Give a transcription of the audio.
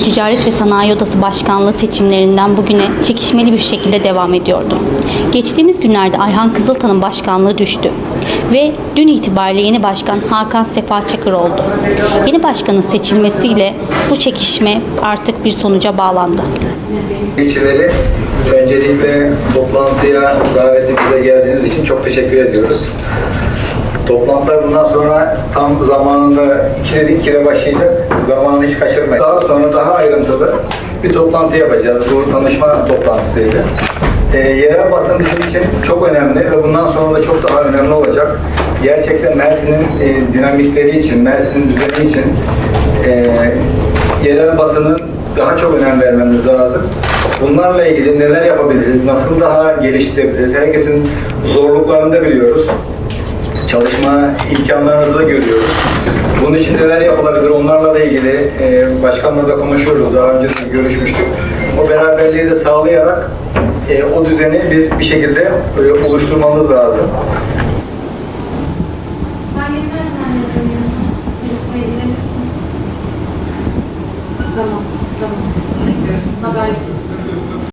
Ticaret ve Sanayi Odası Başkanlığı seçimlerinden bugüne çekişmeli bir şekilde devam ediyordu. Geçtiğimiz günlerde Ayhan Kızıltan'ın başkanlığı düştü ve dün itibariyle yeni başkan Hakan Sefa Çakır oldu. Yeni başkanın seçilmesiyle bu çekişme artık bir sonuca bağlandı. İlçeleri öncelikle toplantıya davetimize geldiğiniz için çok teşekkür ediyoruz. Toplantılar bundan sonra tam zamanında 2'de 2'de başlayacak. Zamanını hiç kaçırmayın. Daha sonra daha ayrıntılı bir toplantı yapacağız. Bu tanışma toplantısıydı. Ee, yerel basın bizim için çok önemli ve bundan sonra da çok daha önemli olacak. Gerçekten Mersin'in e, dinamikleri için, Mersin'in düzeni için e, yerel basının daha çok önem vermemiz lazım. Bunlarla ilgili neler yapabiliriz, nasıl daha geliştirebiliriz? Herkesin zorluklarını da biliyoruz. Çalışma imkanlarınızı görüyoruz. Bunun için neler yapılabilir onlarla da ilgili e, başkanla da konuşuyoruz. Daha önce de görüşmüştük. O beraberliği de sağlayarak e, o düzeni bir, bir şekilde e, oluşturmamız lazım. Tamam, tamam. Haber